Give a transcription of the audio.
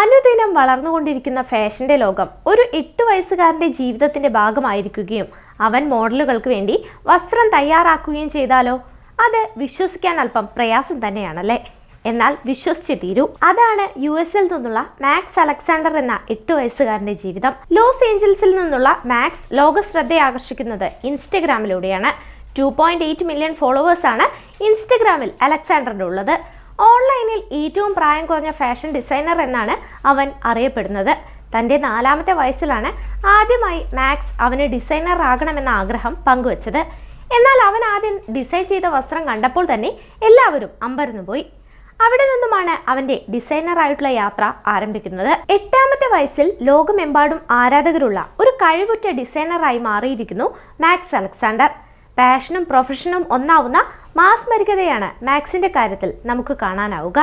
അനുദിനം വളർന്നുകൊണ്ടിരിക്കുന്ന ഫാഷന്റെ ലോകം ഒരു എട്ട് വയസ്സുകാരന്റെ ജീവിതത്തിന്റെ ഭാഗമായിരിക്കുകയും അവൻ മോഡലുകൾക്ക് വേണ്ടി വസ്ത്രം തയ്യാറാക്കുകയും ചെയ്താലോ? അത് വിശ്വസിക്കാൻ അല്പം പ്രയാസം തന്നെയാണല്ലേ? എന്നാൽ വിശ്വസിച്ച് തീരൂ. അതാണ് യു എസിൽ നിന്നുള്ള മാക്സ് അലക്സാണ്ടർ എന്ന എട്ട് വയസ്സുകാരന്റെ ജീവിതം. ലോസ് ഏഞ്ചൽസിൽ നിന്നുള്ള മാക്സ് ലോക ശ്രദ്ധയാകർഷിക്കുന്നത് ഇൻസ്റ്റഗ്രാമിലൂടെയാണ് ടു പോയിന്റ് എയ്റ്റ് മില്യൺ ഫോളോവേഴ്സാണ് ഇൻസ്റ്റഗ്രാമിൽ അലക്സാണ്ടറിന്റെ ഉള്ളത് ഏറ്റവും പ്രായം കുറഞ്ഞ ഫാഷൻ ഡിസൈനർ എന്നാണ് അവൻ അറിയപ്പെടുന്നത്. തന്റെ നാലാമത്തെ വയസ്സിലാണ് ആദ്യമായി മാക്സ് അവന് ഡിസൈനർ ആകണമെന്ന ആഗ്രഹം പങ്കുവച്ചത്. എന്നാൽ അവൻ ആദ്യം ഡിസൈൻ ചെയ്ത വസ്ത്രം കണ്ടപ്പോൾ തന്നെ എല്ലാവരും അമ്പരന്നു പോയി. അവിടെ നിന്നുമാണ് അവന്റെ ഡിസൈനർ ആയിട്ടുള്ള യാത്ര ആരംഭിക്കുന്നത്. എട്ടാമത്തെ വയസ്സിൽ ലോകമെമ്പാടും ആരാധകരുള്ള ഒരു കഴിവുറ്റ ഡിസൈനറായി മാറിയിരിക്കുന്നു മാക്സ് അലക്സാണ്ടർ. പാഷനും പ്രൊഫഷനും ഒന്നാവുന്ന മാസ്മരികതയാണ് മാക്സിന്റെ കാര്യത്തിൽ നമുക്ക് കാണാനാവുക.